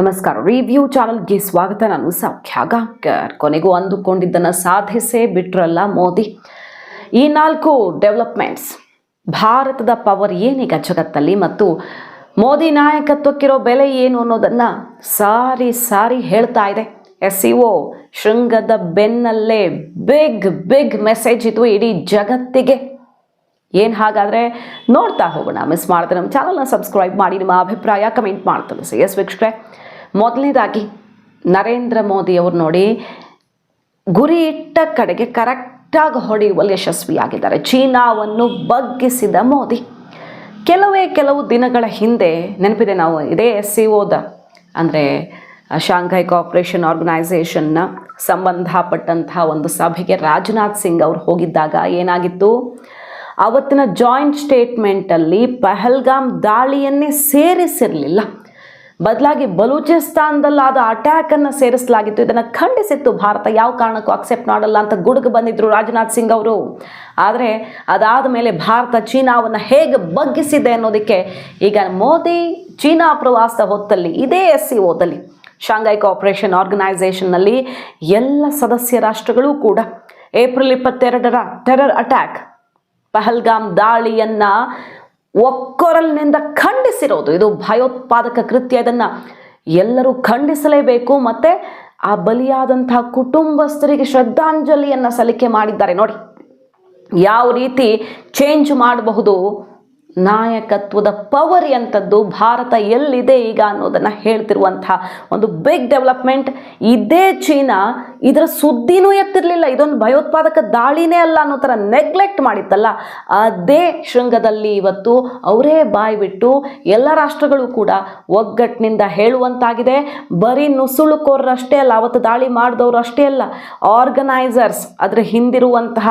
ನಮಸ್ಕಾರ. ರಿವ್ಯೂ ಚಾನಲ್ಗೆ ಸ್ವಾಗತ. ನಾನು ಸೌಖ್ಯ ಗಾಂಕರ್ ಕೊನೆಗೂ ಅಂದುಕೊಂಡಿದ್ದನ್ನು ಸಾಧಿಸೇ ಬಿಟ್ರಲ್ಲ ಮೋದಿ. ಈ ನಾಲ್ಕು ಡೆವಲಪ್ಮೆಂಟ್ಸ್ ಭಾರತದ ಪವರ್ ಏನೀಗ ಜಗತ್ತಲ್ಲಿ ಮತ್ತು ಮೋದಿ ನಾಯಕತ್ವಕ್ಕಿರೋ ಬೆಲೆ ಏನು ಅನ್ನೋದನ್ನು ಸಾರಿ ಸಾರಿ ಹೇಳ್ತಾ ಇದೆ. ಎಸ್ ಸಿ ಒ ಶೃಂಗದ ಬೆನ್ನಲ್ಲೇ ಬಿಗ್ ಬಿಗ್ ಮೆಸೇಜ್ ಇದು ಇಡೀ ಜಗತ್ತಿಗೆ. ಏನು ಹಾಗಾದರೆ ನೋಡ್ತಾ ಹೋಗೋಣ. ಮಿಸ್ ಮಾಡಿದ್ರೆ ನಮ್ಮ ಚಾನಲ್ನ ಸಬ್ಸ್ಕ್ರೈಬ್ ಮಾಡಿ, ನಿಮ್ಮ ಅಭಿಪ್ರಾಯ ಕಮೆಂಟ್ ಮಾಡಿ ತಿಳಿಸಿ ಎಸ್ ವೀಕ್ಷಕರೇ ಮೊದಲನೇದಾಗಿ ನರೇಂದ್ರ ಮೋದಿ ಅವರು ನೋಡಿ ಗುರಿ ಇಟ್ಟ ಕಡೆಗೆ ಕರೆಕ್ಟಾಗಿ ಹೊಡೆಯುವಲ್ಲಿ ಯಶಸ್ವಿಯಾಗಿದ್ದಾರೆ. ಚೀನಾವನ್ನು ಬಗ್ಗಿಸಿದ ಮೋದಿ. ಕೆಲವೇ ಕೆಲವು ದಿನಗಳ ಹಿಂದೆ, ನೆನಪಿದೆ ನಾವು ಇದೇ ಎಸ್ ಸಿ ಓದ ಅಂದರೆ ಶಾಂಘೈ ಕಾಪ್ರೇಷನ್ ಆರ್ಗನೈಸೇಷನ್ನ ಸಂಬಂಧಪಟ್ಟಂತಹ ಒಂದು ಸಭೆಗೆ ರಾಜನಾಥ್ ಸಿಂಗ್ ಅವರು ಹೋಗಿದ್ದಾಗ ಏನಾಗಿತ್ತು? ಅವತ್ತಿನ ಜಾಯಿಂಟ್ ಸ್ಟೇಟ್ಮೆಂಟಲ್ಲಿ ಪಹಲ್ಗಾಮ್ ದಾಳಿಯನ್ನೇ ಸೇರಿಸಿರಲಿಲ್ಲ. ಬದಲಾಗಿ ಬಲೂಚಿಸ್ತಾನದಲ್ಲಾದ ಅಟ್ಯಾಕನ್ನು ಸೇರಿಸಲಾಗಿತ್ತು. ಇದನ್ನು ಖಂಡಿಸಿತ್ತು ಭಾರತ. ಯಾವ ಕಾರಣಕ್ಕೂ ಅಕ್ಸೆಪ್ಟ್ ಮಾಡಲ್ಲ ಅಂತ ಗುಡುಗು ಬಂದಿದ್ರು ರಾಜನಾಥ್ ಸಿಂಗ್ ಅವರು. ಆದರೆ ಅದಾದ ಮೇಲೆ ಭಾರತ ಚೀನಾವನ್ನು ಹೇಗೆ ಬಗ್ಗಿಸಿದೆ ಅನ್ನೋದಕ್ಕೆ ಈಗ ಮೋದಿ ಚೀನಾ ಪ್ರವಾಸದ ಹೊತ್ತಲ್ಲಿ, ಇದೇ ಎಸ್ ಸಿ ಓದಲ್ಲಿ ಶಾಂಘೈ ಕೋಆಪರೇಷನ್ ಆರ್ಗನೈಸೇಷನ್ನಲ್ಲಿ ಎಲ್ಲ ಸದಸ್ಯ ರಾಷ್ಟ್ರಗಳೂ ಕೂಡ ಏಪ್ರಿಲ್ ಇಪ್ಪತ್ತೆರಡರ ಟೆರರ್ ಅಟ್ಯಾಕ್ ಪಹಲ್ಗಾಮ್ ದಾಳಿಯನ್ನ ಒಕ್ಕೊರಲಿನಿಂದ ಖಂಡಿಸಿರೋದು. ಇದು ಭಯೋತ್ಪಾದಕ ಕೃತ್ಯ. ಇದನ್ನು ಎಲ್ಲರೂ ಖಂಡಿಸಲೇಬೇಕು. ಮತ್ತು ಆ ಬಲಿಯಾದಂತಹ ಕುಟುಂಬಸ್ಥರಿಗೆ ಶ್ರದ್ಧಾಂಜಲಿಯನ್ನು ಸಲ್ಲಿಕೆ ಮಾಡಿದ್ದಾರೆ. ನೋಡಿ, ಯಾವ ರೀತಿ ಚೇಂಜ್ ಮಾಡಬಹುದು? ನಾಯಕತ್ವದ ಪವರ್ ಎಂಥದ್ದು ಭಾರತ ಎಲ್ಲಿದೆ ಈಗ ಅನ್ನೋದನ್ನು ಹೇಳ್ತಿರುವಂತಹ ಒಂದು ಬಿಗ್ ಡೆವಲಪ್ಮೆಂಟ್ ಇದೇ ಚೀನಾ ಇದರ ಸುದ್ದಿನೂ ಎತ್ತಿರಲಿಲ್ಲ, ಇದೊಂದು ಭಯೋತ್ಪಾದಕ ದಾಳಿನೇ ಅಲ್ಲ ಅನ್ನೋ ಥರ ನೆಗ್ಲೆಕ್ಟ್ ಮಾಡಿತ್ತಲ್ಲ. ಅದೇ ಶೃಂಗದಲ್ಲಿ ಇವತ್ತು ಅವರೇ ಬಾಯಿ ಬಿಟ್ಟು ಎಲ್ಲ ರಾಷ್ಟ್ರಗಳು ಕೂಡ ಒಗ್ಗಟ್ಟಿನಿಂದ ಹೇಳುವಂತಾಗಿದೆ. ಬರೀ ನುಸುಳುಕೋರರು ಅಷ್ಟೇ ಅಲ್ಲ, ಅವತ್ತು ದಾಳಿ ಮಾಡಿದವರು ಅಷ್ಟೇ ಅಲ್ಲ ಆರ್ಗನೈಸರ್ಸ್ ಅದರ ಹಿಂದಿರುವಂತಹ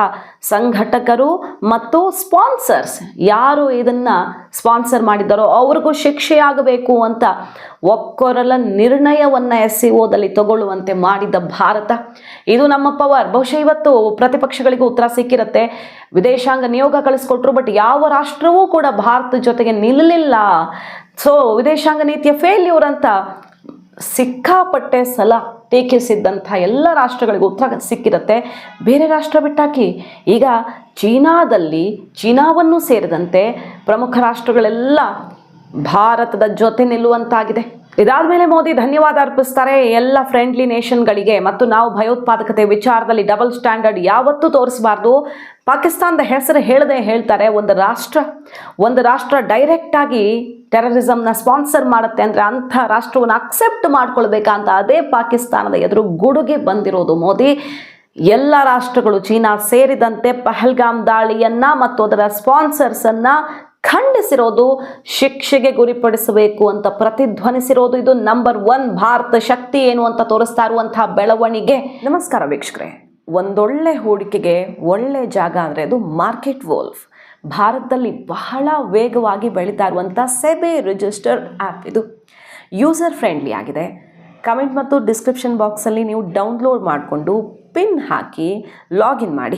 ಸಂಘಟಕರು ಮತ್ತು ಸ್ಪಾನ್ಸರ್ಸ್ ಯಾರು ಇದನ್ನು ಸ್ಪಾನ್ಸರ್ ಮಾಡಿದ್ದಾರೋ ಅವ್ರಿಗೂ ಶಿಕ್ಷೆಯಾಗಬೇಕು ಅಂತ ಒಕ್ಕೊರಲ ನಿರ್ಣಯವನ್ನು ಎಸ್ ಸಿ ಓದಲ್ಲಿ ತಗೊಳ್ಳುವಂತೆ ಮಾಡಿದ ಭಾರತ. ಇದು ನಮ್ಮ ಪವರ್. ಬಹುಶಃ ಇವತ್ತು ಪ್ರತಿಪಕ್ಷಗಳಿಗೂ ಉತ್ತರ ಸಿಕ್ಕಿರುತ್ತೆ. ವಿದೇಶಾಂಗ ನಿಯೋಗ ಕಳಿಸ್ಕೊಟ್ರು, ಬಟ್ ಯಾವ ರಾಷ್ಟ್ರವೂ ಕೂಡ ಭಾರತದ ಜೊತೆಗೆ ನಿಲ್ಲಲಿಲ್ಲ. ಸೊ ವಿದೇಶಾಂಗ ನೀತಿಯ ಫೇಲ್ಯೂರ್ ಅಂತ ಸಿಕ್ಕಾಪಟ್ಟೆ ಸಲ ಟೀಕಿಸಿದ್ದಂಥ ಎಲ್ಲ ರಾಷ್ಟ್ರಗಳಿಗೂ ಉತ್ತರ ಸಿಕ್ಕಿರುತ್ತೆ. ಬೇರೆ ರಾಷ್ಟ್ರ ಬಿಟ್ಟಾಕಿ. ಈಗ ಚೀನಾದಲ್ಲಿ ಚೀನಾವನ್ನು ಸೇರಿದಂತೆ ಪ್ರಮುಖ ರಾಷ್ಟ್ರಗಳೆಲ್ಲ ಭಾರತದ ಜೊತೆ ನಿಲ್ಲುವಂತಾಗಿದೆ. ಇದಾದ ಮೇಲೆ ಮೋದಿ ಧನ್ಯವಾದ ಅರ್ಪಿಸ್ತಾರೆ. ಎಲ್ಲ ಫ್ರೆಂಡ್ಲಿ ನೇಷನ್ಗಳಿಗೆ ಮತ್ತು ನಾವು ಭಯೋತ್ಪಾದಕತೆ ವಿಚಾರದಲ್ಲಿ ಡಬಲ್ ಸ್ಟ್ಯಾಂಡರ್ಡ್ ಯಾವತ್ತೂ ತೋರಿಸಬಾರ್ದು. ಪಾಕಿಸ್ತಾನದ ಹೆಸರು ಹೇಳದೆ ಹೇಳ್ತಾರೆ. ಒಂದು ರಾಷ್ಟ್ರ ಒಂದು ರಾಷ್ಟ್ರ ಡೈರೆಕ್ಟಾಗಿ ಟೆರರಿಸಮ್ನ ಸ್ಪಾನ್ಸರ್ ಮಾಡುತ್ತೆ ಅಂದರೆ ಅಂಥ ರಾಷ್ಟ್ರವನ್ನು ಅಕ್ಸೆಪ್ಟ್ ಮಾಡ್ಕೊಳ್ಬೇಕಂತ ಅದೇ ಪಾಕಿಸ್ತಾನದ ಎದುರು ಗುಡುಗೆ ಬಂದಿರೋದು ಮೋದಿ. ಎಲ್ಲ ರಾಷ್ಟ್ರಗಳು ಚೀನಾ ಸೇರಿದಂತೆ ಪಹಲ್ಗಾಮ್ ದಾಳಿಯನ್ನ ಮತ್ತು ಅದರ ಸ್ಪಾನ್ಸರ್ಸನ್ನು ಖಂಡಿಸಿರೋದು, ಶಿಕ್ಷೆಗೆ ಗುರಿಪಡಿಸಬೇಕು ಅಂತ ಪ್ರತಿಧ್ವನಿಸಿರೋದು ಇದು ನಂಬರ್ ಒನ್ ಭಾರತ ಶಕ್ತಿ ಏನು ಅಂತ ತೋರಿಸ್ತಾ ಇರುವಂತಹ ಬೆಳವಣಿಗೆ. ನಮಸ್ಕಾರ ವೀಕ್ಷಕರೇ. ಒಂದೊಳ್ಳೆ ಹೂಡಿಕೆಗೆ ಒಳ್ಳೆ ಜಾಗ ಅಂದರೆ ಅದು ಮಾರ್ಕೆಟ್ ವೋಲ್ಫ್ ಭಾರತದಲ್ಲಿ ಬಹಳ ವೇಗವಾಗಿ ಬೆಳೀತಾ ಇರುವಂಥ ಸೆಬೆ ರಿಜಿಸ್ಟರ್ಡ್ ಆ್ಯಪ್ ಇದು. ಯೂಸರ್ ಫ್ರೆಂಡ್ಲಿ ಆಗಿದೆ. ಕಮೆಂಟ್ ಮತ್ತು ಡಿಸ್ಕ್ರಿಪ್ಷನ್ ಬಾಕ್ಸಲ್ಲಿ ನೀವು ಡೌನ್ಲೋಡ್ ಮಾಡಿಕೊಂಡು ಪಿನ್ ಹಾಕಿ ಲಾಗಿನ್ ಮಾಡಿ.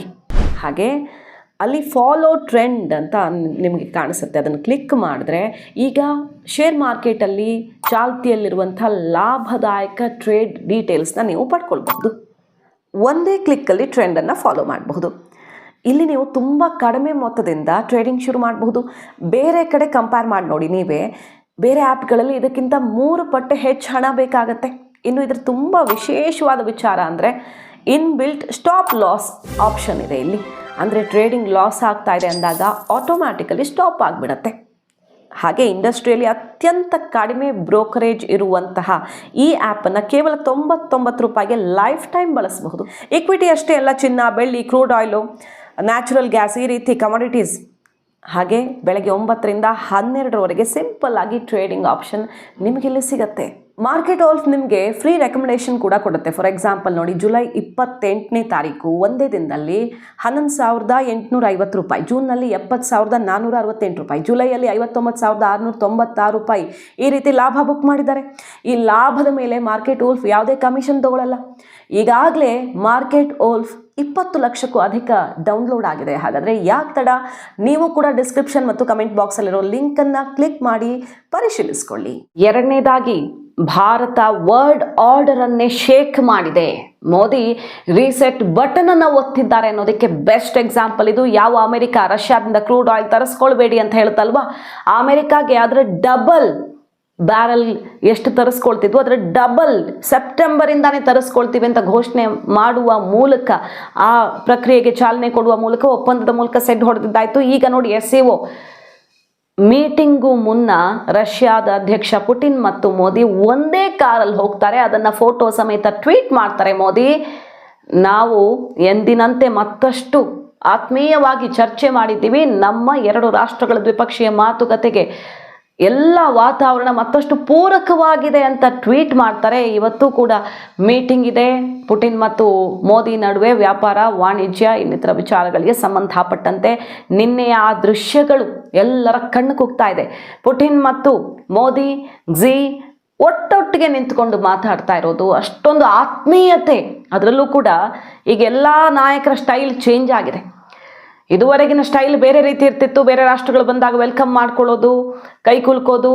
ಹಾಗೆ ಅಲ್ಲಿ ಫಾಲೋ ಟ್ರೆಂಡ್ ಅಂತ ನಿಮಗೆ ಕಾಣಿಸುತ್ತೆ. ಅದನ್ನು ಕ್ಲಿಕ್ ಮಾಡಿದ್ರೆ ಈಗ ಶೇರ್ ಮಾರ್ಕೆಟಲ್ಲಿ ಚಾಲ್ತಿಯಲ್ಲಿರುವಂಥ ಲಾಭದಾಯಕ ಟ್ರೇಡ್ ಡೀಟೇಲ್ಸ್ನ ನೀವು ಪಡ್ಕೊಳ್ಬಹುದು. ಒಂದೇ ಕ್ಲಿಕ್ಕಲ್ಲಿ ಟ್ರೆಂಡನ್ನು ಫಾಲೋ ಮಾಡಬಹುದು. ಇಲ್ಲಿ ನೀವು ತುಂಬ ಕಡಿಮೆ ಮೊತ್ತದಿಂದ ಟ್ರೇಡಿಂಗ್ ಶುರು ಮಾಡಬಹುದು. ಬೇರೆ ಕಡೆ ಕಂಪೇರ್ ಮಾಡಿ ನೋಡಿ ನೀವೇ. ಬೇರೆ ಆ್ಯಪ್ಗಳಲ್ಲಿ ಇದಕ್ಕಿಂತ ಮೂರು ಪಟ್ಟು ಹೆಚ್ಚು ಹಣ ಬೇಕಾಗತ್ತೆ. ಇನ್ನು ಇದರ ತುಂಬ ವಿಶೇಷವಾದ ವಿಚಾರ ಅಂದರೆ ಇನ್ಬಿಲ್ಟ್ ಸ್ಟಾಪ್ ಲಾಸ್ ಆಪ್ಷನ್ ಇದೆ ಇಲ್ಲಿ. ಅಂದರೆ ಟ್ರೇಡಿಂಗ್ ಲಾಸ್ ಆಗ್ತಾ ಇದೆ ಅಂದಾಗ ಆಟೋಮ್ಯಾಟಿಕಲಿ ಸ್ಟಾಪ್ ಆಗಿಬಿಡತ್ತೆ. ಹಾಗೆ ಇಂಡಸ್ಟ್ರಿಯಲ್ಲಿ ಅತ್ಯಂತ ಕಡಿಮೆ ಬ್ರೋಕರೇಜ್ ಇರುವಂತಹ ಈ ಆ್ಯಪನ್ನು ಕೇವಲ ತೊಂಬತ್ತೊಂಬತ್ತು ರೂಪಾಯಿಗೆ ಲೈಫ್ ಟೈಮ್ ಬಳಸಬಹುದು. ಇಕ್ವಿಟಿ ಅಷ್ಟೇ ಅಲ್ಲ, ಚಿನ್ನ, ಬೆಳ್ಳಿ ಕ್ರೂಡ್ ಆಯಿಲು ನ್ಯಾಚುರಲ್ ಗ್ಯಾಸ್ ಈ ರೀತಿ ಕಮಾಡಿಟೀಸ್ ಹಾಗೆ ಬೆಳಗ್ಗೆ ಒಂಬತ್ತರಿಂದ ಹನ್ನೆರಡರವರೆಗೆ ಸಿಂಪಲ್ ಆಗಿ ಟ್ರೇಡಿಂಗ್ ಆಪ್ಷನ್ ನಿಮಗಿಲ್ಲಿ ಸಿಗುತ್ತೆ. ಮಾರ್ಕೆಟ್ ಆಲ್ಫ್ ನಿಮಗೆ ಫ್ರೀ ರೆಕಮೆಂಡೇಶನ್ ಕೂಡ ಕೊಡುತ್ತೆ. ಫಾರ್ ಎಕ್ಸಾಂಪಲ್ ನೋಡಿ ಜುಲೈ ಇಪ್ಪತ್ತೆಂಟನೇ ತಾರೀಕು ಒಂದೇ ದಿನದಲ್ಲಿ ಹನ್ನೊಂದು ಸಾವಿರದ ಎಂಟುನೂರ ಐವತ್ತು ರೂಪಾಯಿ ಜೂನ್ನಲ್ಲಿ ಎಪ್ಪತ್ತು ಸಾವಿರದ ನಾನ್ನೂರ ಅರವತ್ತೆಂಟು ರೂಪಾಯಿ ಜುಲೈಯಲ್ಲಿ ಐವತ್ತೊಂಬತ್ತು ಸಾವಿರದ ಆರುನೂರ ತೊಂಬತ್ತಾರು ರೂಪಾಯಿ ಈ ರೀತಿ ಲಾಭ ಬುಕ್ ಮಾಡಿದ್ದಾರೆ. ಈ ಲಾಭದ ಮೇಲೆ ಮಾರ್ಕೆಟ್ ಓಲ್ಫ್ ಯಾವುದೇ ಕಮಿಷನ್ ತಗೊಳ್ಳಲ್ಲ ಈಗಾಗಲೇ ಮಾರ್ಕೆಟ್ ಓಲ್ಫ್ ಇಪ್ಪತ್ತು ಲಕ್ಷಕ್ಕೂ ಅಧಿಕ ಡೌನ್ಲೋಡ್ ಆಗಿದೆ. ಹಾಗಾದರೆ ಯಾಕೆ ತಡ? ನೀವು ಕೂಡ ಡಿಸ್ಕ್ರಿಪ್ಷನ್ ಮತ್ತು ಕಮೆಂಟ್ ಬಾಕ್ಸಲ್ಲಿರೋ ಲಿಂಕನ್ನು ಕ್ಲಿಕ್ ಮಾಡಿ ಪರಿಶೀಲಿಸಿಕೊಳ್ಳಿ. ಎರಡನೇದಾಗಿ, ಭಾರತ ವರ್ಡ್ ಆರ್ಡರ್ ಅನ್ನೇ ಶೇಕ್ ಮಾಡಿದೆ. ಮೋದಿ ರೀಸೆಟ್ ಬಟನ್ ಅನ್ನು ಒತ್ತಿದ್ದಾರೆ ಅನ್ನೋದಕ್ಕೆ ಬೆಸ್ಟ್ ಎಕ್ಸಾಂಪಲ್ ಇದು ಯಾವ ಅಮೆರಿಕ, ರಷ್ಯಾದಿಂದ ಕ್ರೂಡ್ ಆಯಿಲ್ ತರಿಸ್ಕೊಳ್ಬೇಡಿ ಅಂತ ಹೇಳ್ತಲ್ವಾ? ಅಮೆರಿಕಾಗೆ ಅದರ ಡಬಲ್ ಬ್ಯಾರಲ್ ಎಷ್ಟು ತರಿಸ್ಕೊಳ್ತಿದ್ವು? ಅದರ ಡಬಲ್ ಸೆಪ್ಟೆಂಬರಿಂದಾನೇ ತರಿಸ್ಕೊಳ್ತೀವಿ ಅಂತ ಘೋಷಣೆ ಮಾಡುವ ಮೂಲಕ, ಆ ಪ್ರಕ್ರಿಯೆಗೆ ಚಾಲನೆ ಕೊಡುವ ಮೂಲಕ, ಒಪ್ಪಂದದ ಮೂಲಕ ಸೆಡ್ ಹೊಡೆದಿದ್ದಾಯಿತು. ಈಗ ನೋಡಿ ಎಸ್ ಸಿ ಮೀಟಿಂಗು ಮುನ್ನ ರಷ್ಯಾದ ಅಧ್ಯಕ್ಷ ಪುಟಿನ್ ಮತ್ತು ಮೋದಿ ಒಂದೇ ಕಾರಲ್ಲಿ ಹೋಗ್ತಾರೆ. ಅದನ್ನು ಫೋಟೋ ಸಮೇತ ಟ್ವೀಟ್ ಮಾಡ್ತಾರೆ ಮೋದಿ. ನಾವು ಎಂದಿನಂತೆ ಮತ್ತಷ್ಟು ಆತ್ಮೀಯವಾಗಿ ಚರ್ಚೆ ಮಾಡಿದ್ದೀವಿ. ನಮ್ಮ ಎರಡು ರಾಷ್ಟ್ರಗಳ ದ್ವಿಪಕ್ಷೀಯ ಮಾತುಕತೆಗೆ ಎಲ್ಲ ವಾತಾವರಣ ಮತ್ತಷ್ಟು ಪೂರಕವಾಗಿದೆ ಅಂತ ಟ್ವೀಟ್ ಮಾಡ್ತಾರೆ. ಇವತ್ತು ಕೂಡ ಮೀಟಿಂಗ್ ಇದೆ. ಪುಟಿನ್ ಮತ್ತು ಮೋದಿ ನಡುವೆ ವ್ಯಾಪಾರ, ವಾಣಿಜ್ಯ, ಇನ್ನಿತರ ವಿಚಾರಗಳಿಗೆ ಸಂಬಂಧಪಟ್ಟಂತೆ ನಿನ್ನೆಯ ಆ ದೃಶ್ಯಗಳು ಎಲ್ಲರ ಕಣ್ಣು ಕುಗ್ತಾ ಇದೆ. ಪುಟಿನ್ ಮತ್ತು ಮೋದಿ ಝಿ ಒಟ್ಟೊಟ್ಟಿಗೆ ನಿಂತ್ಕೊಂಡು ಮಾತಾಡ್ತಾ ಇರೋದು, ಅಷ್ಟೊಂದು ಆತ್ಮೀಯತೆ. ಅದರಲ್ಲೂ ಕೂಡ ಈಗ ಎಲ್ಲ ನಾಯಕರ ಸ್ಟೈಲ್ ಚೇಂಜ್ ಆಗಿದೆ. ಇದುವರೆಗಿನ ಸ್ಟೈಲ್ ಬೇರೆ ರೀತಿ ಇರ್ತಿತ್ತು, ಬೇರೆ ರಾಷ್ಟ್ರಗಳು ಬಂದಾಗ ವೆಲ್ಕಮ್ ಮಾಡ್ಕೊಳ್ಳೋದು, ಕೈ ಕುಲ್ಕೋದು,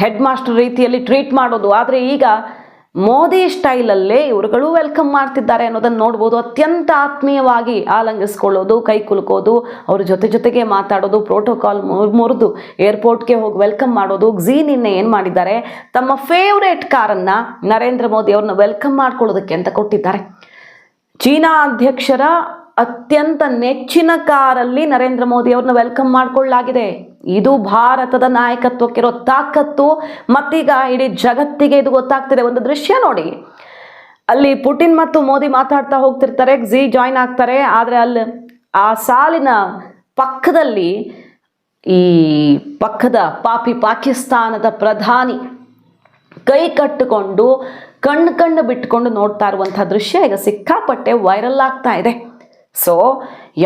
ಹೆಡ್ ಮಾಸ್ಟರ್ ರೀತಿಯಲ್ಲಿ ಟ್ರೀಟ್ ಮಾಡೋದು. ಆದರೆ ಈಗ ಮೋದಿ ಸ್ಟೈಲಲ್ಲೇ ಇವರುಗಳು ವೆಲ್ಕಮ್ ಮಾಡ್ತಿದ್ದಾರೆ ಅನ್ನೋದನ್ನು ನೋಡ್ಬೋದು. ಅತ್ಯಂತ ಆತ್ಮೀಯವಾಗಿ ಆಲಂಗಿಸ್ಕೊಳ್ಳೋದು, ಕೈ ಕುಲ್ಕೋದು, ಅವ್ರ ಜೊತೆ ಜೊತೆಗೆ ಮಾತಾಡೋದು ಪ್ರೋಟೋಕಾಲ್ ಮುರಿದು ಏರ್ಪೋರ್ಟ್ಗೆ ಹೋಗಿ ವೆಲ್ಕಮ್ ಮಾಡೋದು. ಝೀ ನಿನ್ನೆ ಏನು ಮಾಡಿದ್ದಾರೆ? ತಮ್ಮ ಫೇವ್ರೇಟ್ ಕಾರನ್ನು ನರೇಂದ್ರ ಮೋದಿ ಅವ್ರನ್ನ ವೆಲ್ಕಮ್ ಮಾಡ್ಕೊಳ್ಳೋದಕ್ಕೆ ಅಂತ ಕೊಟ್ಟಿದ್ದಾರೆ. ಚೀನಾ ಅಧ್ಯಕ್ಷರ ಅತ್ಯಂತ ನೆಚ್ಚಿನ ಕಾರಲ್ಲಿ ನರೇಂದ್ರ ಮೋದಿ ಅವ್ರನ್ನ ವೆಲ್ಕಮ್ ಮಾಡಿಕೊಳ್ಳಲಾಗಿದೆ. ಇದು ಭಾರತದ ನಾಯಕತ್ವಕ್ಕಿರೋ ತಾಕತ್ತು, ಮತ್ತೀಗ ಇಡೀ ಜಗತ್ತಿಗೆ ಇದು ಗೊತ್ತಾಗ್ತಿದೆ. ಒಂದು ದೃಶ್ಯ ನೋಡಿ. ಅಲ್ಲಿ ಪುಟಿನ್ ಮತ್ತು ಮೋದಿ ಮಾತಾಡ್ತಾ ಹೋಗ್ತಿರ್ತಾರೆ ಝಿ ಜಾಯ್ನ್ ಆಗ್ತಾರೆ. ಆದರೆ ಅಲ್ಲಿ ಆ ಸಾಲಿನ ಪಕ್ಕದಲ್ಲಿ ಈ ಪಕ್ಕದ ಪಾಪಿ ಪಾಕಿಸ್ತಾನದ ಪ್ರಧಾನಿ ಕೈ ಕಟ್ಟಿಕೊಂಡು ಕಣ್ಣು ಕಣ್ಣು ಬಿಟ್ಕೊಂಡು ನೋಡ್ತಾ ಇರುವಂಥ ದೃಶ್ಯ. ಈಗ ಸಿಕ್ಕಾಪಟ್ಟೆ ವೈರಲ್ ಆಗ್ತಾ ಇದೆ. ಸೊ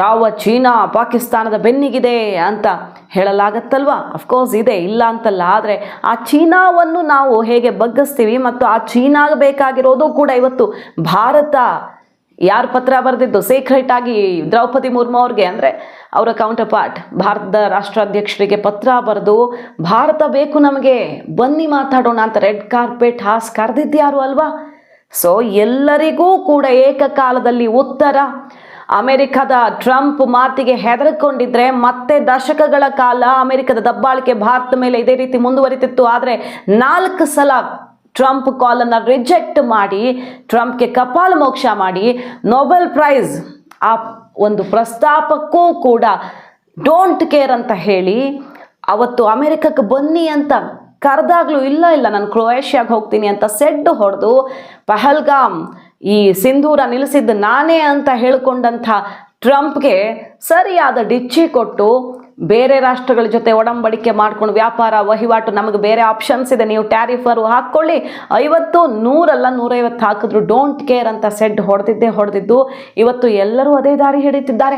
ಯಾವ ಚೀನಾ ಪಾಕಿಸ್ತಾನದ ಬೆನ್ನಿಗಿದೆ ಅಂತ ಹೇಳಲಾಗತ್ತಲ್ವಾ? ಅಫ್ಕೋರ್ಸ್ ಇದೆ, ಇಲ್ಲ ಅಂತಲ್ಲ, ಆದರೆ ಆ ಚೀನಾವನ್ನು ನಾವು ಹೇಗೆ ಬಗ್ಗಿಸ್ತೀವಿ ಮತ್ತು ಆ ಚೀನಾಗ ಬೇಕಾಗಿರೋದು ಕೂಡ ಇವತ್ತು ಭಾರತ. ಯಾರು ಪತ್ರ ಬರೆದಿದ್ದು? ಸೀಕ್ರೆಟ್ ಆಗಿ ದ್ರೌಪದಿ ಮುರ್ಮು ಅವ್ರಿಗೆ ಅಂದರೆ ಅವರ ಕೌಂಟರ್ ಪಾರ್ಟ್ ಭಾರತದ ರಾಷ್ಟ್ರಾಧ್ಯಕ್ಷರಿಗೆ ಪತ್ರ ಬರೆದು, ಭಾರತ ಬೇಕು ನಮಗೆ, ಬನ್ನಿ ಮಾತಾಡೋಣ ಅಂತ ರೆಡ್ ಕಾರ್ಪೆಟ್ ಹಾಸ್ ಕರೆದಿದ್ದ್ಯಾರು ಅಲ್ವಾ? ಸೊ ಎಲ್ಲರಿಗೂ ಕೂಡ ಏಕಕಾಲದಲ್ಲಿ ಉತ್ತರ. ಅಮೆರಿಕದ ಟ್ರಂಪ್ ಮಾತಿಗೆ ಹೆದರಿಕೊಂಡಿದ್ರೆ ಮತ್ತೆ ದಶಕಗಳ ಕಾಲ ಅಮೆರಿಕದ ದಬ್ಬಾಳಿಕೆ ಭಾರತ ಮೇಲೆ ಇದೇ ರೀತಿ ಮುಂದುವರಿತಿತ್ತು. ಆದರೆ ನಾಲ್ಕು ಸಲ ಟ್ರಂಪ್ ಕಾಲನ್ನು ರಿಜೆಕ್ಟ್ ಮಾಡಿ, ಟ್ರಂಪ್ಗೆ ಕಪಾಲ ಮೋಕ್ಷ ಮಾಡಿ, ನೊಬೆಲ್ ಪ್ರೈಸ್ ಆ ಒಂದು ಪ್ರಸ್ತಾಪಕ್ಕೂ ಕೂಡ ಡೋಂಟ್ ಕೇರ್ ಅಂತ ಹೇಳಿ, ಅವತ್ತು ಅಮೆರಿಕಕ್ಕೆ ಬನ್ನಿ ಅಂತ ಕರೆದಾಗ್ಲೂ ಇಲ್ಲ ಇಲ್ಲ, ನಾನು ಕ್ರೊಯೇಷ್ಯಾಗೆ ಹೋಗ್ತೀನಿ ಅಂತ ಸೆಡ್ ಹೊಡೆದು ಪಹಲ್ಗಾಮ್ ಈ ಸಿಂಧೂರ ನಿಲ್ಲಿಸಿದ್ದು ನಾನೇ ಅಂತ ಹೇಳಿಕೊಂಡಂಥ ಟ್ರಂಪ್ಗೆ ಸರಿಯಾದ ಡಿಚ್ಚಿ ಕೊಟ್ಟು ಬೇರೆ ರಾಷ್ಟ್ರಗಳ ಜೊತೆ ಒಡಂಬಡಿಕೆ ಮಾಡ್ಕೊಂಡು ವ್ಯಾಪಾರ, ವಹಿವಾಟು ನಮಗೆ ಬೇರೆ ಆಪ್ಷನ್ಸ್ ಇದೆ. ನೀವು ಟ್ಯಾರಿಫರು ಹಾಕ್ಕೊಳ್ಳಿ. ಐವತ್ತು, ನೂರಲ್ಲ ನೂರೈವತ್ತು ಹಾಕಿದ್ರು ಡೋಂಟ್ ಕೇರ್ ಅಂತ ಸೆಡ್ ಹೊಡೆದಿದ್ದೇ ಹೊಡೆದಿದ್ದು. ಇವತ್ತು ಎಲ್ಲರೂ ಅದೇ ದಾರಿ ಹಿಡಿಯುತ್ತಿದ್ದಾರೆ.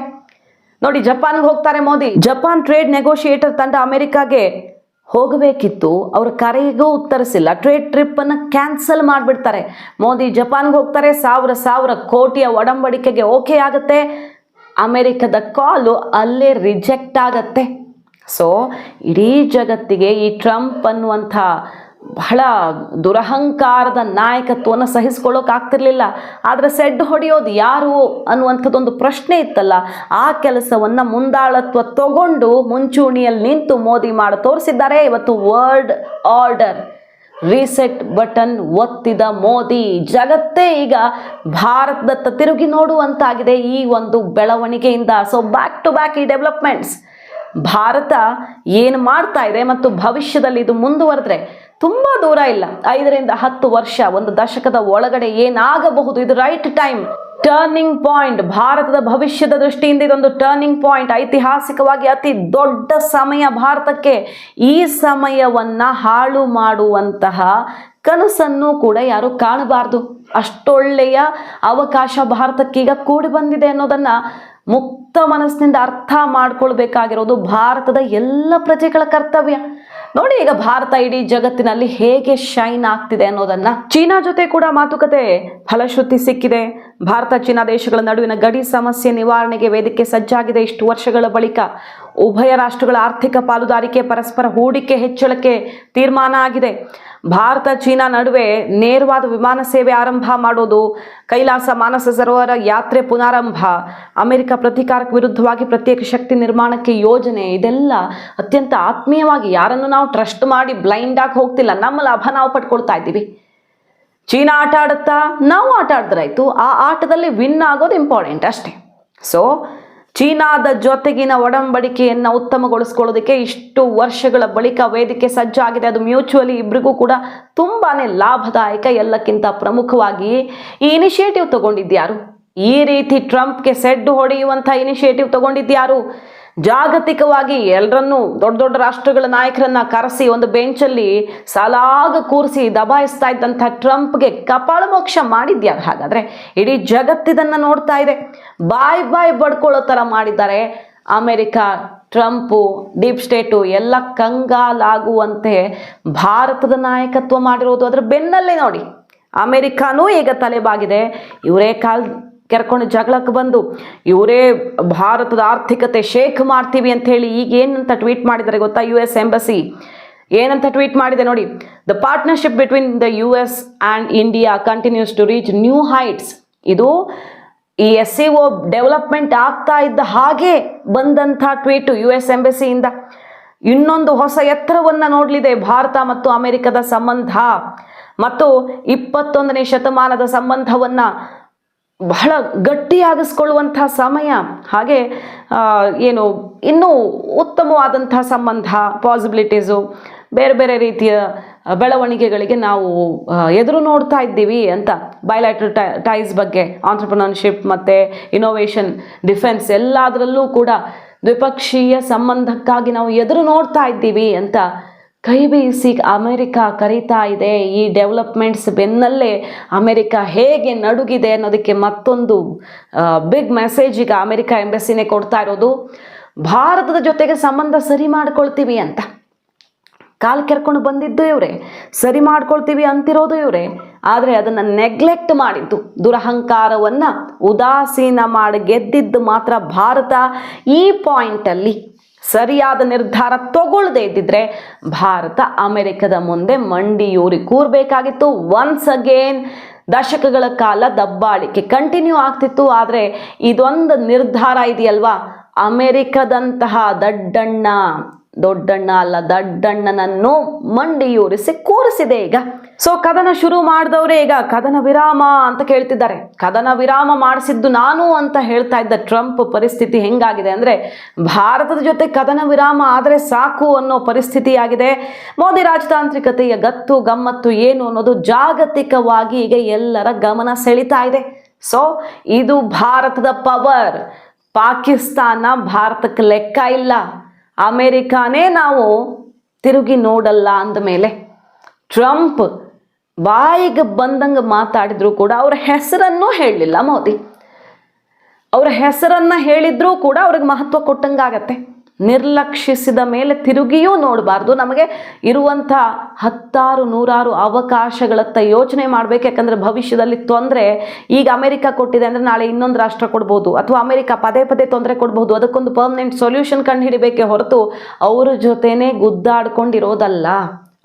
ನೋಡಿ, ಜಪಾನ್ಗೆ ಹೋಗ್ತಾರೆ ಮೋದಿ. ಜಪಾನ್ ಟ್ರೇಡ್ ನೆಗೋಷಿಯೇಟರ್ ತಂಡ ಅಮೆರಿಕಾಗೆ ಹೋಗಬೇಕಿತ್ತು, ಅವರ ಕರೆಗೂ ಉತ್ತರಿಸಿಲ್ಲ. ಟ್ರೇಡ್ ಟ್ರಿಪ್ಪನ್ನು ಕ್ಯಾನ್ಸಲ್ ಮಾಡಿಬಿಡ್ತಾರೆ. ಮೋದಿ ಜಪಾನ್ಗೆ ಹೋಗ್ತಾರೆ, ಸಾವಿರ ಸಾವಿರ ಕೋಟಿಯ ಒಡಂಬಡಿಕೆಗೆ ಓಕೆ ಆಗುತ್ತೆ. ಅಮೆರಿಕದ ಕಾಲು ಅಲ್ಲೇ ರಿಜೆಕ್ಟ್ ಆಗತ್ತೆ. ಸೊ ಇಡೀ ಜಗತ್ತಿಗೆ ಈ ಟ್ರಂಪ್ ಅನ್ನುವಂಥ ಬಹಳ ದುರಹಂಕಾರದ ನಾಯಕತ್ವವನ್ನು ಸಹಿಸ್ಕೊಳ್ಳೋಕ್ಕಾಗ್ತಿರ್ಲಿಲ್ಲ ಆದರೆ ಸೆಡ್ ಹೊಡೆಯೋದು ಯಾರು ಅನ್ನುವಂಥದ್ದೊಂದು ಪ್ರಶ್ನೆ ಇತ್ತಲ್ಲ. ಆ ಕೆಲಸವನ್ನು ಮುಂದಾಳತ್ವ ತಗೊಂಡು ಮುಂಚೂಣಿಯಲ್ಲಿ ನಿಂತು ಮೋದಿ ಮಾಡಿ ತೋರಿಸಿದ್ದಾರೆ. ಇವತ್ತು ವರ್ಲ್ಡ್ ಆರ್ಡರ್. ರೀಸೆಟ್ ಬಟನ್ ಒತ್ತಿದ ಮೋದಿ. ಜಗತ್ತೇ ಈಗ ಭಾರತದತ್ತ ತಿರುಗಿ ನೋಡುವಂತಾಗಿದೆ ಈ ಒಂದು ಬೆಳವಣಿಗೆಯಿಂದ. ಸೊ ಬ್ಯಾಕ್ ಟು ಬ್ಯಾಕ್ ಈ ಡೆವಲಪ್ಮೆಂಟ್ಸ್ ಭಾರತ ಏನು ಮಾಡ್ತಾ ಇದೆ ಮತ್ತು ಭವಿಷ್ಯದಲ್ಲಿ ಇದು ಮುಂದುವರೆದ್ರೆ ತುಂಬ ದೂರ ಇಲ್ಲ. ಐದರಿಂದ ಹತ್ತು ವರ್ಷ, ಒಂದು ದಶಕದ ಒಳಗಡೆ ಏನಾಗಬಹುದು? ಇದು ರೈಟ್ ಟೈಮ್ ಟರ್ನಿಂಗ್ ಪಾಯಿಂಟ್ ಭಾರತದ ಭವಿಷ್ಯದ ದೃಷ್ಟಿಯಿಂದ ಇದೊಂದು ಟರ್ನಿಂಗ್ ಪಾಯಿಂಟ್ ಐತಿಹಾಸಿಕವಾಗಿ ಅತಿ ದೊಡ್ಡ ಸಮಯ ಭಾರತಕ್ಕೆ. ಈ ಸಮಯವನ್ನ ಹಾಳು ಮಾಡುವಂತಹ ಕನಸನ್ನು ಕೂಡ ಯಾರು ಕಾಣಬಾರ್ದು. ಅಷ್ಟೊಳ್ಳೆಯ ಅವಕಾಶ ಭಾರತಕ್ಕೀಗ ಕೂಡಿ ಬಂದಿದೆ ಅನ್ನೋದನ್ನ ಮುಕ್ತ ಮನಸ್ಸಿನಿಂದ ಅರ್ಥ ಮಾಡ್ಕೊಳ್ಬೇಕಾಗಿರೋದು ಭಾರತದ ಎಲ್ಲ ಪ್ರಜೆಗಳ ಕರ್ತವ್ಯ. ನೋಡಿ ಈಗ ಭಾರತ ಇಡೀ ಜಗತ್ತಿನಲ್ಲಿ ಹೇಗೆ ಶೈನ್ ಆಗ್ತಿದೆ ಅನ್ನೋದನ್ನ ಚೀನಾ ಜೊತೆ ಕೂಡ ಮಾತುಕತೆ ಫಲಶ್ರುತಿ ಸಿಕ್ಕಿದೆ. ಭಾರತ ಚೀನಾ ದೇಶಗಳ ನಡುವಿನ ಗಡಿ ಸಮಸ್ಯೆ ನಿವಾರಣೆಗೆ ವೇದಿಕೆ ಸಜ್ಜಾಗಿದೆ. ಇಷ್ಟು ವರ್ಷಗಳ ಬಳಿಕ ಉಭಯ ರಾಷ್ಟ್ರಗಳ ಆರ್ಥಿಕ ಪಾಲುದಾರಿಕೆ ಪರಸ್ಪರ ಹೂಡಿಕೆ ಹೆಚ್ಚಳಕ್ಕೆ ತೀರ್ಮಾನ ಆಗಿದೆ. ಭಾರತ ಚೀನಾ ನಡುವೆ ನೇರವಾದ ವಿಮಾನ ಸೇವೆ ಆರಂಭ ಮಾಡೋದು ಕೈಲಾಸ ಮಾನಸ ಸರೋವರ ಯಾತ್ರೆ ಪುನಾರಂಭ, ಅಮೆರಿಕ ಪ್ರತೀಕಾರಕ್ಕೆ ವಿರುದ್ಧವಾಗಿ ಪ್ರತ್ಯೇಕ ಶಕ್ತಿ ನಿರ್ಮಾಣಕ್ಕೆ ಯೋಜನೆ, ಇದೆಲ್ಲ ಅತ್ಯಂತ ಆತ್ಮೀಯವಾಗಿ ಯಾರನ್ನು ನಾವು ಟ್ರಸ್ಟ್ ಮಾಡಿ ಬ್ಲೈಂಡ್ ಆಗಿ ಹೋಗ್ತಿಲ್ಲ, ನಮ್ಮ ಲಾಭ ನಾವು ಪಡ್ಕೊಳ್ತಾ ಇದ್ದೀವಿ. ಚೀನಾ ಆಟ ಆಡುತ್ತಾ? ನಾವು ಆಟ ಆಡಿದ್ರಾಯ್ತು ಆ ಆಟದಲ್ಲಿ ವಿನ್ ಆಗೋದು ಇಂಪಾರ್ಟೆಂಟ್ ಅಷ್ಟೇ. ಸೊ ಚೀನಾದ ಜೊತೆಗಿನ ಒಡಂಬಡಿಕೆಯನ್ನು ಉತ್ತಮಗೊಳಿಸ್ಕೊಳ್ಳೋದಕ್ಕೆ ಇಷ್ಟು ವರ್ಷಗಳ ಬಳಿಕ ವೇದಿಕೆ ಸಜ್ಜಾಗಿದೆ. ಅದು ಮ್ಯೂಚುವಲಿ ಇಬ್ಬರಿಗೂ ಕೂಡ ತುಂಬಾ ಲಾಭದಾಯಕ, ಎಲ್ಲಕ್ಕಿಂತ ಪ್ರಮುಖವಾಗಿ ಈ ಇನಿಷಿಯೇಟಿವ್ ತಗೊಂಡಿದ್ಯಾರು? ಈ ರೀತಿ ಟ್ರಂಪ್ಗೆ ಸೆಡ್ಡು ಹೊಡೆಯುವಂಥ ಇನಿಷಿಯೇಟಿವ್ ತಗೊಂಡಿದ್ಯಾರು? ಜಾಗತಿಕವಾಗಿ ಎಲ್ಲರನ್ನೂ ದೊಡ್ಡ ದೊಡ್ಡ ರಾಷ್ಟ್ರಗಳ ನಾಯಕರನ್ನ ಕರೆಸಿ ಒಂದು ಬೆಂಚಲ್ಲಿ ಸಾಲಾಗ ಕೂರಿಸಿ ದಬಾಯಿಸ್ತಾ ಇದ್ದಂಥ ಟ್ರಂಪ್ಗೆ ಕಪಾಳಮೋಕ್ಷ ಮಾಡಿದ್ಯಾರು ಹಾಗಾದ್ರೆ? ಇಡೀ ಜಗತ್ತಿದನ್ನ ನೋಡ್ತಾ ಇದೆ. ಬಾಯ್ ಬಾಯ್ ಬಡ್ಕೊಳ್ಳೋ ಥರ ಮಾಡಿದ್ದಾರೆ. ಅಮೆರಿಕ, ಟ್ರಂಪು, ಡೀಪ್ ಸ್ಟೇಟು ಎಲ್ಲ ಕಂಗಾಲಾಗುವಂತೆ ಭಾರತದ ನಾಯಕತ್ವ ಮಾಡಿರೋದು ಅದರ ಬೆನ್ನಲ್ಲೇ ನೋಡಿ. ಅಮೆರಿಕಾನೂ ಈಗ ತಲೆಬಾಗಿದೆ. ಇವರೇ ಕಾಲ್ ಕೆರ್ಕೊಂಡು ಜಗಳಕ್ಕೆ ಬಂದು, ಇವರೇ ಭಾರತದ ಆರ್ಥಿಕತೆ ಶೇಕ್ ಮಾಡ್ತೀವಿ ಅಂತ ಹೇಳಿ ಈಗ ಏನಂತ ಟ್ವೀಟ್ ಮಾಡಿದ್ದಾರೆ ಗೊತ್ತಾ ಯು ಎಸ್ ಎಂಬಸಿ ಏನಂತ ಟ್ವೀಟ್ ಮಾಡಿದೆ ನೋಡಿ the partnership between the U S and India continues to reach new heights ಇದು ಈ ಎಸ್ ಸಿ ಒ ಡೆವಲಪ್ಮೆಂಟ್ ಆಗ್ತಾ ಇದ್ದ ಹಾಗೆ ಬಂದಂಥ ಟ್ವೀಟು ಯು ಎಸ್ ಎಂಬಸಿಯಿಂದ ಇನ್ನೊಂದು ಹೊಸ ಎತ್ತರವನ್ನು ನೋಡಲಿದೆ ಭಾರತ ಮತ್ತು ಅಮೆರಿಕದ ಸಂಬಂಧ. ಮತ್ತು ಇಪ್ಪತ್ತೊಂದನೇ ಶತಮಾನದ ಸಂಬಂಧವನ್ನು ಬಹಳ ಗಟ್ಟಿಯಾಗಿಸ್ಕೊಳ್ಳುವಂಥ ಸಮಯ, ಹಾಗೆ ಏನು, ಇನ್ನೂ ಉತ್ತಮವಾದಂಥ ಸಂಬಂಧ ಪಾಸಿಬಿಲಿಟೀಸು ಬೇರೆ ಬೇರೆ ರೀತಿಯ ಬೆಳವಣಿಗೆಗಳಿಗೆ ನಾವು ಎದುರು ನೋಡ್ತಾ ಇದ್ದೀವಿ ಅಂತ ಬಯಲಾಟ್ರಲ್ ಟೈಸ್ ಬಗ್ಗೆ ಆಂಟ್ರಪ್ರನರ್ಶಿಪ್ ಮತ್ತು ಇನೋವೇಷನ್ ಡಿಫೆನ್ಸ್ ಎಲ್ಲದರಲ್ಲೂ ಕೂಡ ದ್ವಿಪಕ್ಷೀಯ ಸಂಬಂಧಕ್ಕಾಗಿ ನಾವು ಎದುರು ನೋಡ್ತಾ ಇದ್ದೀವಿ ಅಂತ ಕೈ ಬೀಸಿ ಅಮೆರಿಕಾ ಕರೀತಾ ಇದೆ. ಈ ಡೆವಲಪ್ಮೆಂಟ್ಸ್ ಬೆನ್ನಲ್ಲೇ ಅಮೆರಿಕಾ ಹೇಗೆ ನಡುಗಿದೆ ಅನ್ನೋದಕ್ಕೆ ಮತ್ತೊಂದು ಬಿಗ್ ಮೆಸೇಜ್ ಈಗ ಅಮೆರಿಕ ಎಂಬೆಸಿನೇ ಕೊಡ್ತಾ ಇರೋದು. ಭಾರತದ ಜೊತೆಗೆ ಸಂಬಂಧ ಸರಿ ಮಾಡ್ಕೊಳ್ತೀವಿ ಅಂತ. ಕಾಲು ಕೆರ್ಕೊಂಡು ಬಂದಿದ್ದು ಇವರೇ. ಸರಿ ಮಾಡ್ಕೊಳ್ತೀವಿ ಅಂತಿರೋದು ಇವರೇ. ಆದರೆ ಅದನ್ನು ನೆಗ್ಲೆಕ್ಟ್ ಮಾಡಿದ್ದು, ದುರಹಂಕಾರವನ್ನು ಉದಾಸೀನ ಮಾಡಿ ಗೆದ್ದಿದ್ದು ಮಾತ್ರ ಭಾರತ ಈ ಪಾಯಿಂಟಲ್ಲಿ ಸರಿಯಾದ ನಿರ್ಧಾರ ತಗೊಳ್ಳದೆ ಇದ್ದಿದ್ರೆ ಭಾರತ ಅಮೆರಿಕದ ಮುಂದೆ ಮಂಡಿಯೂರಿ ಕೂರಬೇಕಾಗಿತ್ತು. ಒನ್ಸ್ ಅಗೇನ್ ದಶಕಗಳ ಕಾಲ ದಬ್ಬಾಳಿಕೆ ಕಂಟಿನ್ಯೂ ಆಗ್ತಿತ್ತು. ಆದರೆ ಇದೊಂದು ನಿರ್ಧಾರ ಇದೆಯಲ್ವಾ? ಅಮೆರಿಕದಂತಹ ದಡ್ಡಣ್ಣ. ದೊಡ್ಡಣ್ಣ ಅಲ್ಲ, ದಡ್ಡಣ್ಣನನ್ನು ಮಂಡಿಯೂರಿಸಿ ಕೂರಿಸಿದೆ ಈಗ. ಸೊ ಕದನ ಶುರು ಮಾಡಿದವರೇ ಈಗ ಕದನ ವಿರಾಮ ಅಂತ ಕೇಳ್ತಿದ್ದಾರೆ. ಕದನ ವಿರಾಮ ಮಾಡಿಸಿದ್ದು ನಾನು ಅಂತ ಹೇಳ್ತಾ ಇದ್ದ ಟ್ರಂಪ್ ಪರಿಸ್ಥಿತಿ ಹೆಂಗಾಗಿದೆ ಅಂದ್ರೆ ಭಾರತದ ಜೊತೆ ಕದನ ವಿರಾಮ ಆದರೆ ಸಾಕು ಅನ್ನೋ ಪರಿಸ್ಥಿತಿಯಾಗಿದೆ. ಮೋದಿ ರಾಜತಾಂತ್ರಿಕತೆಯ ಗತ್ತು, ಗಮ್ಮತ್ತು ಏನು ಅನ್ನೋದು ಜಾಗತಿಕವಾಗಿ ಈಗ ಎಲ್ಲರ ಗಮನ ಸೆಳಿತಾ ಇದೆ. ಸೊ ಇದು ಭಾರತದ ಪವರ್ ಪಾಕಿಸ್ತಾನ ಭಾರತಕ್ಕೆ ಲೆಕ್ಕ ಇಲ್ಲ. ಅಮೇರಿಕಾನೇ ನಾವು ತಿರುಗಿ ನೋಡಲ್ಲ ಅಂದಮೇಲೆ ಟ್ರಂಪ್ ಬಾಯಿಗೆ ಬಂದಂಗೆ ಮಾತಾಡಿದ್ರು ಕೂಡ ಅವರ ಹೆಸರನ್ನು ಹೇಳಲಿಲ್ಲ ಮೋದಿ. ಅವರ ಹೆಸರನ್ನು ಹೇಳಿದ್ರೂ ಕೂಡ ಅವ್ರಿಗೆ ಮಹತ್ವ ಕೊಟ್ಟಂಗಾಗತ್ತೆ. ನಿರ್ಲಕ್ಷಿಸಿದ ಮೇಲೆ ತಿರುಗಿಯೂ ನೋಡಬಾರ್ದು. ನಮಗೆ ಇರುವಂಥ ಹತ್ತಾರು, ನೂರಾರು ಅವಕಾಶಗಳತ್ತ ಯೋಚನೆ ಮಾಡಬೇಕು. ಯಾಕಂದರೆ ಭವಿಷ್ಯದಲ್ಲಿ ತೊಂದರೆ, ಈಗ ಅಮೆರಿಕ ಕೊಟ್ಟಿದೆ ಅಂದರೆ ನಾಳೆ ಇನ್ನೊಂದು ರಾಷ್ಟ್ರ ಕೊಡ್ಬೋದು, ಅಥವಾ ಅಮೆರಿಕ ಪದೇ ಪದೇ ತೊಂದರೆ ಕೊಡ್ಬೋದು, ಅದಕ್ಕೊಂದು ಪರ್ಮನೆಂಟ್ ಸೊಲ್ಯೂಷನ್ ಕಂಡು ಹಿಡಿಬೇಕೆ ಹೊರತು ಅವ್ರ ಜೊತೆನೇ ಗುದ್ದಾಡ್ಕೊಂಡಿರೋದಲ್ಲ.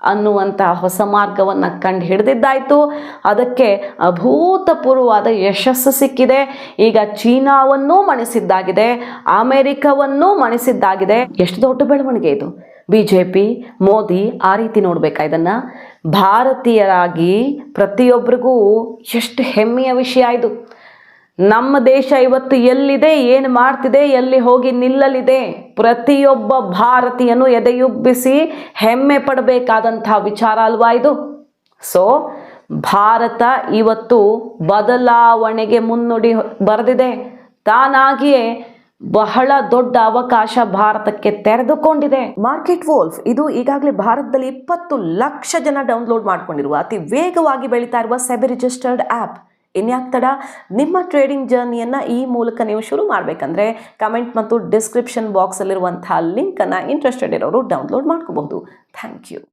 ಅನ್ನುವಂಥ ಹೊಸ ಮಾರ್ಗವನ್ನು ಕಂಡು ಹಿಡಿದಿದ್ದಾಯಿತು. ಅದಕ್ಕೆ ಅಭೂತಪೂರ್ವವಾದ ಯಶಸ್ಸು ಸಿಕ್ಕಿದೆ. ಈಗ ಚೀನಾವನ್ನೂ ಮಣಿಸಿದ್ದಾಗಿದೆ, ಅಮೆರಿಕವನ್ನೂ ಮಣಿಸಿದ್ದಾಗಿದೆ. ಎಷ್ಟು ದೊಡ್ಡ ಬೆಳವಣಿಗೆ ಇದು. ಬಿ ಜೆ ಪಿ ಮೋದಿ ಆ ರೀತಿ ನೋಡಬೇಕಾ ಇದನ್ನು? ಭಾರತೀಯರಾಗಿ ಪ್ರತಿಯೊಬ್ಬರಿಗೂ ಎಷ್ಟು ಹೆಮ್ಮೆಯ ವಿಷಯ ಇದು. ನಮ್ಮ ದೇಶ ಇವತ್ತು ಎಲ್ಲಿದೆ, ಏನು ಮಾಡ್ತಿದೆ, ಎಲ್ಲಿ ಹೋಗಿ ನಿಲ್ಲಲಿದೆ? ಪ್ರತಿಯೊಬ್ಬ ಭಾರತೀಯನು ಎದೆಯುಬ್ಬಿಸಿ ಹೆಮ್ಮೆ ಪಡಬೇಕಾದಂತಹ ವಿಚಾರ ಅಲ್ವಾ ಇದು? ಸೊ ಭಾರತ ಇವತ್ತು ಬದಲಾವಣೆಗೆ ಮುನ್ನುಡಿ ಬರೆದಿದೆ. ತಾನಾಗಿಯೇ ಬಹಳ ದೊಡ್ಡ ಅವಕಾಶ ಭಾರತಕ್ಕೆ ತೆರೆದುಕೊಂಡಿದೆ. ಮಾರ್ಕೆಟ್ ವೋಲ್ಫ್ ಇದು ಈಗಾಗಲೇ ಭಾರತದಲ್ಲಿ ಇಪ್ಪತ್ತು ಲಕ್ಷ ಜನ ಡೌನ್ಲೋಡ್ ಮಾಡ್ಕೊಂಡಿರುವ, ಅತಿ ವೇಗವಾಗಿ ಬೆಳೀತಾ ಇರುವ ಸೆಬಿ ರಿಜಿಸ್ಟರ್ಡ್ ಆ್ಯಪ್ ಇನ್ಯಾಕ್ ತಡ ನಿಮ್ಮ ಟ್ರೇಡಿಂಗ್ ಜರ್ನಿಯನ್ನು ಈ ಮೂಲಕ ನೀವು ಶುರು ಮಾಡಬೇಕಂದ್ರೆ ಕಮೆಂಟ್ ಮತ್ತು ಡಿಸ್ಕ್ರಿಪ್ಷನ್ ಬಾಕ್ಸಲ್ಲಿರುವಂತಹ ಲಿಂಕನ್ನು ಇಂಟ್ರೆಸ್ಟೆಡ್ ಇರೋರು ಡೌನ್ಲೋಡ್ ಮಾಡ್ಕೋಬಹುದು. Thank you